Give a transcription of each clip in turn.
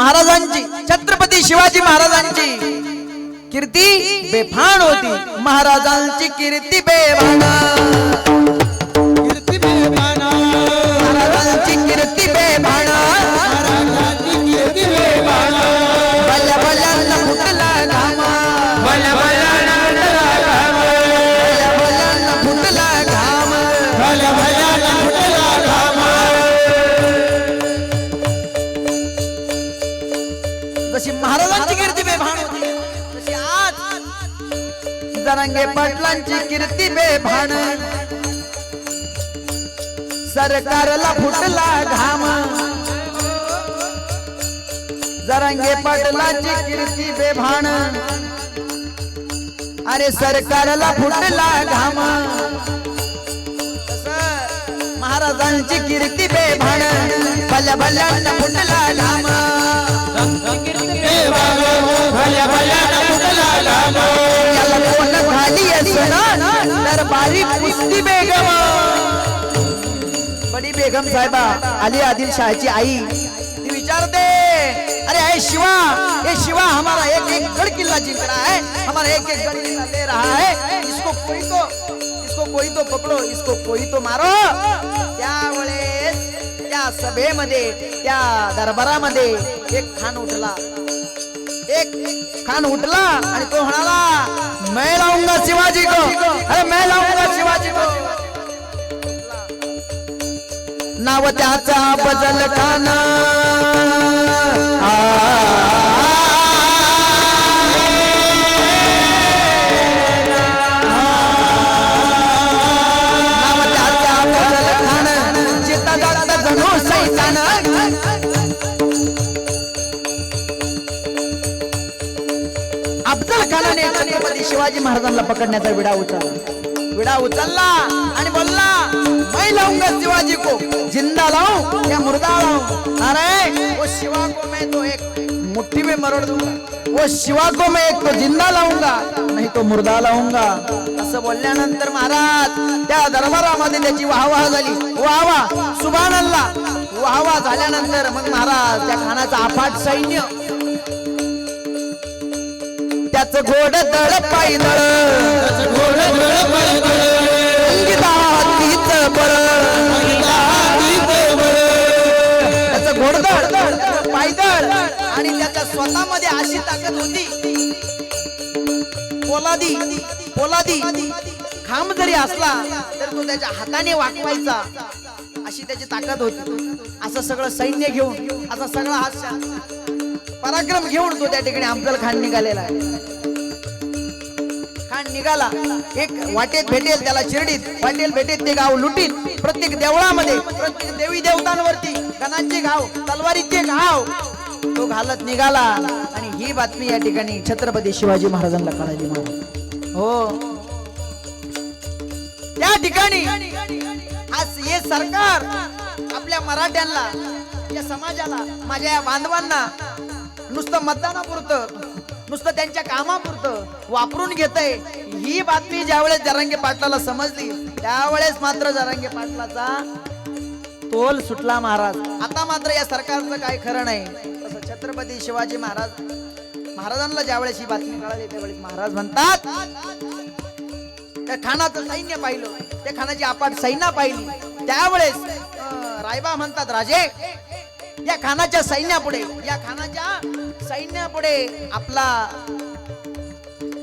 महाराजांची छत्रपती शिवाजी महाराजांची. कीर्ती बेफाण होती. महाराजांची कीर्ती बेभान जरांगे पाटलांची कीर्ती बेभान. सरकारला फुटला घाम. जरांगे पाटलांची कीर्ती बेभान. अरे सरकारला फुटला घाम. महाराजांची कीर्ती बेभान. भल्या भल्यांना फुटला घाम. बेभाना भल्या भल्याना फुटला घाम तर बारीक कुस्ती बेगम। बडी बेगम साहेबा अली आदिल शाहची आई। ती विचारते अरे हे शिवा ये शिवा हमारा एक एक गढ़ किल्ला जीत रहा है हमारा एक एक गढ़ किल्ला ले रहा है। इसको कोई तो इसको कोई तो पकडो इसको कोई तो मारो। त्यावेळेस त्या सभेमध्ये त्या दरबारामध्ये एक खान उठला। एक खान उठला आणि तो म्हणाला मैं लाऊंगा शिवाजी को. अरे मैं लाऊंगा शिवाजी को. नाव त्याचा बदल खाना. छत्रपती शिवाजी महाराजांना पकडण्याचा विडा उचलला. विडा उचलला आणि बोलला मैं लाऊंगा शिवाजी को जिंदा लाऊं या मुर्दा लाऊं? अरे वो शिवा को मैं तो एक मुट्ठी में मरोड़ दूंगा। वो शिवा को मैं एक तो जिंदा लाऊंगा नाही तो मुर्दा लाऊंगा. असं बोलल्यानंतर महाराज त्या दरबारामध्ये त्याची वाहवाह झाली. वाहवा सुभान अल्लाह वाहवा झाल्यानंतर मग महाराज त्या खानाचा अफाट सैन्य त्याच घोड दळ पायदळ बळ. त्याचं घोडदळ त्याचं पायदळ आणि त्याच्या स्वतःमध्ये अशी ताकद होती. पोलादी पोलादी. खांब जरी असला तर तो त्याच्या हाताने वाकवायचा. अशी त्याची ताकद होती. असं सगळं सैन्य घेऊन असा सगळा हा पराक्रम घेऊन तो त्या ठिकाणी अफजल खान निघालेला आहे. खान निघाला. एक वाटेत भेटेल त्याला शिर्डीत वाटेल भेटेल ते गाव लुटीत. प्रत्येक देवळामध्ये प्रत्येक देवी देवतांवरती गणांचे गाव तलवारीचे गाव तो घालत निघाला. आणि ही बातमी या ठिकाणी छत्रपती शिवाजी महाराजांना कळाली हो. त्या ठिकाणी आज हे सरकार आपल्या मराठ्यांना या समाजाला माझ्या या बांधवांना नुसतं मतदानापुरतं नुसतं त्यांच्या कामापुरतं वापरून घेतय. ही बातमी ज्यावेळेस जरांगे पाटलाला समजली त्यावेळेस मात्र जरांगे पाटलाचा तोल सुटला महाराज. आता मात्र या सरकारचं काय खरं नाही तसं छत्रपती शिवाजी महाराज महाराजांना ज्यावेळेस ही बातमी कळाली त्यावेळेस महाराज म्हणतात त्या खानाचं सैन्य पाहिलं त्या खानाची अपाट सैना पाहिली. त्यावेळेस रायबा म्हणतात राजे या खानाच्या सैन्यापुढे या खानाच्या सैन्यापुढे आपला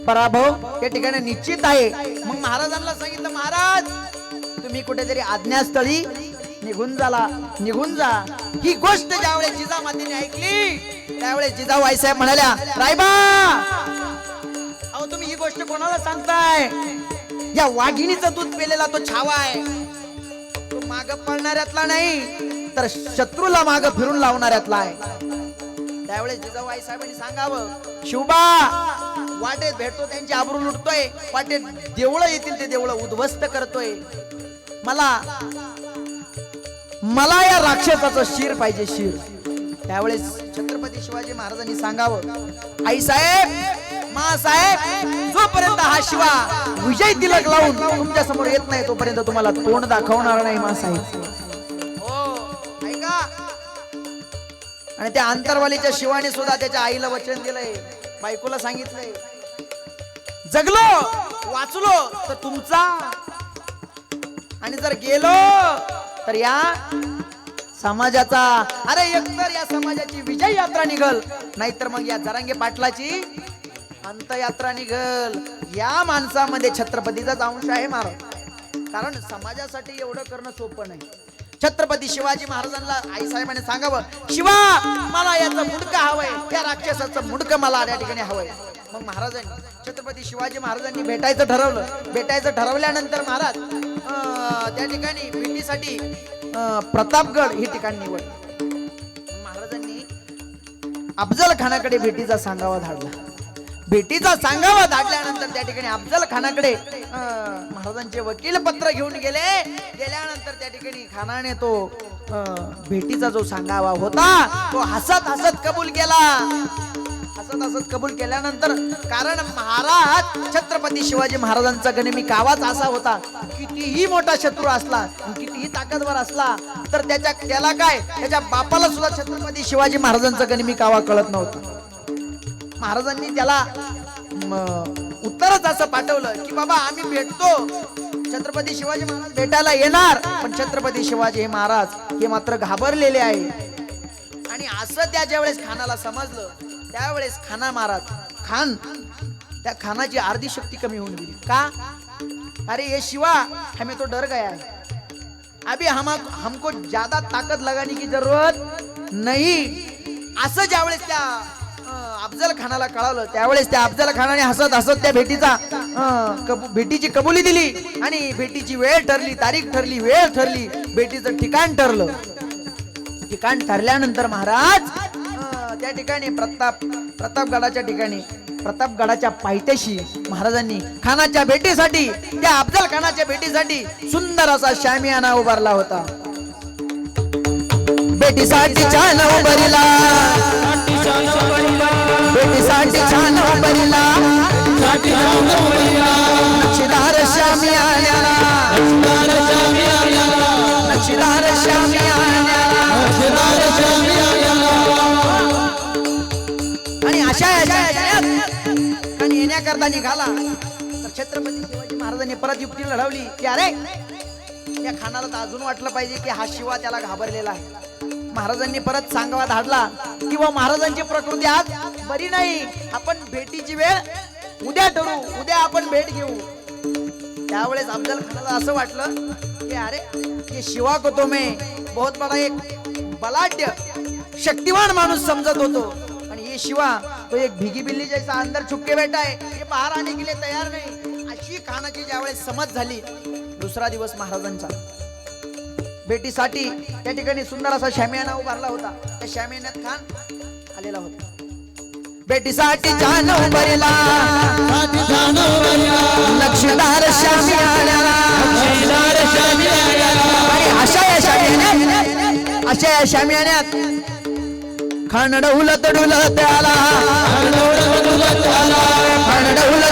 पराभव या ठिकाणी निश्चित आहे. मग महाराजांना सांगितलं महाराज तुम्ही कुठेतरी आज्ञास्थळी निघून झाला निघून जा. ही गोष्ट ज्यावेळेस जिजामातीने ऐकली त्यावेळेस जिजाऊ आईसाहेब म्हणाल्या रायबा अहो तुम्ही ही गोष्ट कोणाला सांगताय? या वाघिणीचं दूध पेलेला तो छावा आहे. तो माग पळणाऱ्यातला नाही तर शत्रूला माग फिरून लावणाऱ्यातला आहे. त्यावेळेस जिजाऊ आई साहेबांनी सांगावं शिवबा वाटेत भेटतो त्यांची आबरू लुटतोय. वाटेत देवळं येतील ते देवळं उद्ध्वस्त करतोय. मला मला या राक्षसाचं शिर पाहिजे शिर. त्यावेळेस छत्रपती शिवाजी महाराजांनी सांगावं आई साहेब मा साहेब जोपर्यंत हा शिवा विजय तिलक लावून तुमच्यासमोर येत नाही तोपर्यंत तुम्हाला तोंड दाखवणार नाही मा साहेब. आणि त्या अंतरवालीच्या शिवाने सुद्धा त्याच्या आईला वचन दिलंय. बायकोला सांगितलंय. जगलो वाचलो तर तुमचा. आणि जर गेलो तर या समाजाचा. अरे एकतर या समाजाची विजय यात्रा निघल नाहीतर मग या जरांगे पाटलाची अंतयात्रा निघल. या माणसामध्ये छत्रपतीचाच अंश आहे महाराज कारण समाजासाठी एवढं करणं सोपं नाही. छत्रपती शिवाजी महाराजांना आई साहेबांनी सांगावं शिवा मला याचं मुडकं हवंय. त्या राक्षसाचं मुडकं मला या ठिकाणी हवंय. मग महाराजांनी छत्रपती शिवाजी महाराजांनी भेटायचं ठरवलं. भेटायचं ठरवल्यानंतर महाराज अं, त्या ठिकाणी भेटीसाठी प्रतापगड हे ठिकाण निवड महाराजांनी अफजल खानाकडे भेटीचा सांगावा धाडला. भेटीचा सांगावा दाटल्यानंतर त्या ठिकाणी अफजल खानाकडे महाराजांचे वकील पत्र घेऊन गेले. गेल्यानंतर त्या ठिकाणी खानाने तो भेटीचा जो सांगावा होता तो हसत हसत कबूल केला. हसत हसत कबूल केल्यानंतर कारण महाराज छत्रपती शिवाजी महाराजांचा गणिमी कावाच असा होता कितीही मोठा शत्रू असला कितीही ताकदवर असला तर त्याच्या त्याला काय त्याच्या बापाला सुद्धा छत्रपती शिवाजी महाराजांचा गणिमी कावा कळत नव्हता. महाराजांनी त्याला उत्तरच असं पाठवलं की बाबा आम्ही भेटतो. छत्रपती शिवाजी महाराज भेटायला येणार पण छत्रपती शिवाजी हे महाराज हे मात्र घाबरलेले आहे आणि असं त्या ज्यावेळेस खानाला समजलं त्यावेळेस खाना महाराज खान त्या खानाची अर्धी शक्ती कमी होऊन गेली. का? अरे ये शिवा हमें तो डर गया. है अभी हम हमको ज्यादा ताकद लगाने की जरूरत नहीं. असं ज्यावेळेस त्या अफजल खानाला कळालं. त्यावेळेस त्या अफजल खानाने हसत हसत त्या भेटीचा कबू- भेटीची कबुली दिली. आणि भेटीची वेळ ठरली तारीख ठरली वेळ ठरली भेटीचं ठिकाण ठरलं. ठिकाण ठरल्यानंतर महाराज त्या ठिकाणी प्रताप प्रतापगडाच्या ठिकाणी प्रतापगडाच्या पायथ्याशी महाराजांनी खानाच्या भेटीसाठी त्या अफजल खानाच्या भेटीसाठी सुंदर असा शामियाना उभारला होता. भेटीसाठी छान उभारला भेटीसाठी छान उभारला नक्षीदार शामियाना नक्षीदार शामियाना आणि अशा आणि येण्याकरता निघाला. तर छत्रपती शिवाजी महाराजांनी परत युक्ती लढवली की अरे त्या खानाला तर अजून वाटलं पाहिजे की हा शिवा त्याला घाबरलेला आहे. महाराजांनी परत सांगावा धाडला. किंवा महाराजांची प्रकृती आज बरी नाही. आपण भेटीची वेळ उद्या ठरू. उद्या आपण भेट घेऊ. त्यावेळेस अफजल खानाला असं वाटलं की अरे ये शिवा को तो बहुत बड़ा एक बलाढ्य शक्तिवान माणूस समजत होतो. आणि ये शिवा तो एक भिगी बिल्ली जैसा अंदर छुपके बैठा है ये बाहेर आने गेले तयार नाही. अशी खानाची ज्यावेळेस समज झाली दुसरा दिवस महाराजांचा. भेटीसाठी त्या ठिकाणी सुंदर असा शामियाना उभारला होता. त्या शामियान्यात खान आलेला होता. भेटीसाठी जान उभारला. लक्षदार शामियाना अशा या शामियान्यात अशा या शामियान्यात खान डहुल तडुल त्याला खान डहुल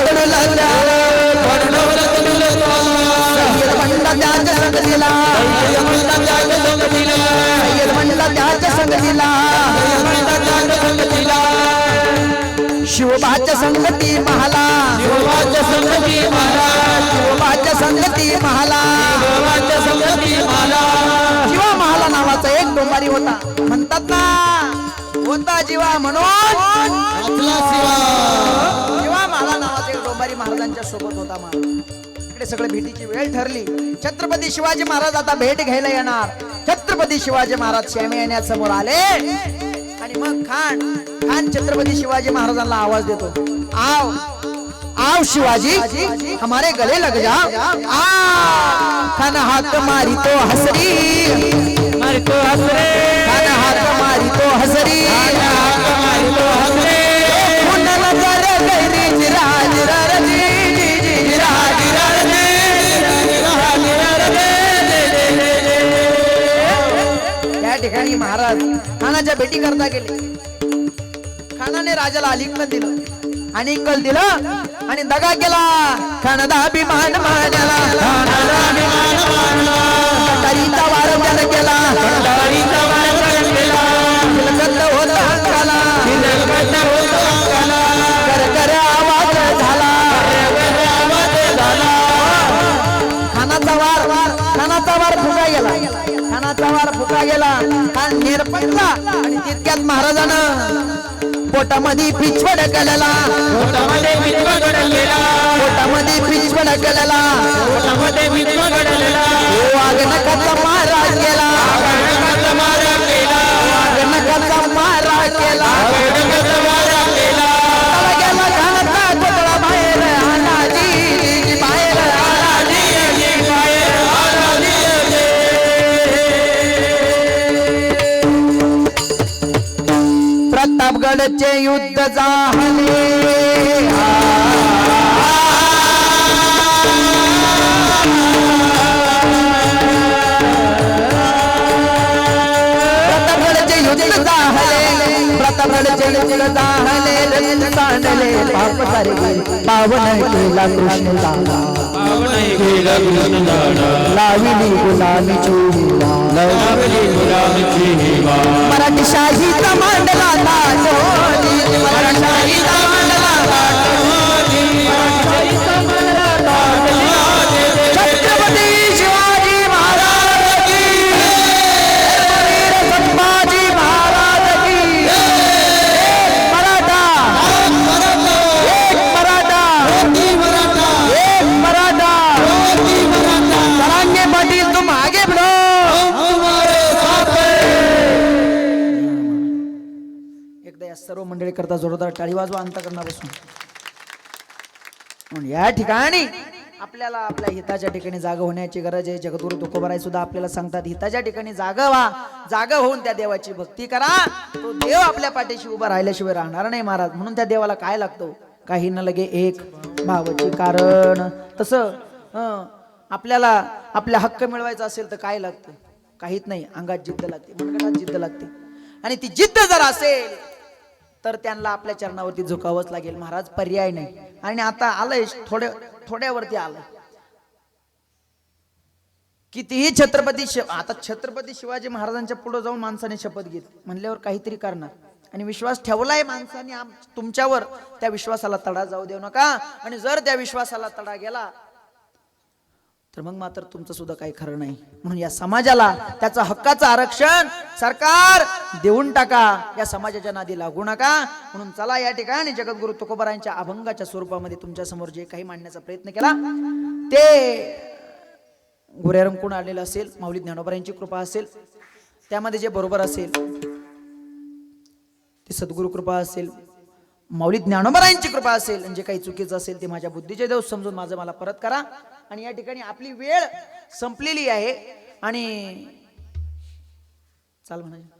तडुल त्याला सय्यद म्हणला त्याच्या संगतीला. सय्यद म्हणला त्याच्या संगतीला. शिवबाच्या संगती महाला. शिवबाच्या संगती महाला. शिवा महाला नावाचा एक डोंबारी होता. म्हणतात ना होता जीवा म्हणून. जीवा. महाला नावाचा एक डोंबारी महाराजांच्या सोबत होता महाराज इकडे सगळं भेटीची वेळ ठरली. छत्रपती शिवाजी महाराज आता भेट घ्यायला येणार. छत्रपती शिवाजी महाराज श्यामी येण्यासमोर आले. आणि मग खान खान छत्रपती शिवाजी महाराजांना आवाज देतो. आव आओ शिवाजी हमारे गले लग जा. आ खान हाथ मारी तो हसरी. खान हाथ मारी तो हसरी पुन त्या ठिकाणी महाराज खानाच्या भेटी करता गेले. खानाने राजाला आलिंगन दिलं. आणि आलिंगन दिलं आणि दगा केला. खानदा अभिमान मानला. महाराजानं पोटामध्ये पिछवड केलेला पोटामध्ये मित्र घडलेला पोटामध्ये पिछवड केलेला पोटामध्ये घडलेला वाघनकाचा मारा केला कर्णकाचा मारा केला वाघनकाचा मारा केला कर्णकाचा प्रतापगडचे युद्ध झाले. प्रतापगडचे युद्ध झाले. प्रतापगडचे युद्ध झाले. रंग सांडले. पाप सारे गेले. पावन केला कृष्ण झाला पावन केला कृष्ण झाला लाविली गुलामीची हिला. लावली गुलाबची हिवा मराठी शाहीचा मांडला. Oh, सर्व मंडळी करता जोरदार टाळी वाजवा अंतकरणा बसून म्हणून या ठिकाणी आपल्याला आपल्या हिताच्या ठिकाणी जागा होण्याची गरज आहे. जगदुरु तुकोबराय सुद्धा आपल्याला सांगतात हिताच्या ठिकाणी जागा व्हा. जागा होऊन त्या देवाची भक्ती करा. तो देव आपल्या पाठीशी उभा राहिल्याशिवाय राहणार नाही महाराज. म्हणून त्या देवाला काय लागतो? काही न लगे एक भावाची कारण. तसं आपल्याला आपला हक्क मिळवायचा असेल तर काय लागतं? काहीच नाही. अंगात जिद्द लागते मनगटात जिद्द लागते. आणि ती जिद्द जर असेल तर त्यांना आपल्या चरणावरती झुकावंच लागेल महाराज. पर्याय नाही. आणि आता आलंय थोड्या थोड्यावरती आलंय. कितीही छत्रपती शिव आता छत्रपती शिवाजी महाराजांच्या पुढे जाऊन माणसाने शपथ घेतली म्हणल्यावर काहीतरी करणार. आणि विश्वास ठेवलाय माणसाने तुमच्यावर. त्या विश्वासाला तडा जाऊ देऊ नका. आणि जर त्या विश्वासाला तडा गेला तर मग मात्र तुमचं सुद्धा काही खरं नाही. म्हणून या समाजाला त्याचं हक्काचं आरक्षण सरकार देऊन टाका. या समाजाच्या नादी लागू नका. म्हणून चला या ठिकाणी जगद्गुरु तुकोबरांच्या अभंगाच्या स्वरूपामध्ये तुमच्यासमोर जे काही मांडण्याचा प्रयत्न केला ते गोऱ्यारंकून आलेलं असेल माऊली ज्ञानोबरांची कृपा असेल त्यामध्ये जे बरोबर असेल ते सद्गुरु कृपा असेल माऊली ज्ञानोबरायांची कृपा असेल जे काही चुकीचं असेल ते माझ्या बुद्धीचे देव समजून माझं मला परत करा. आणि या ठिकाणी आपली वेळ संपलेली आहे. आणि चाल म्हणा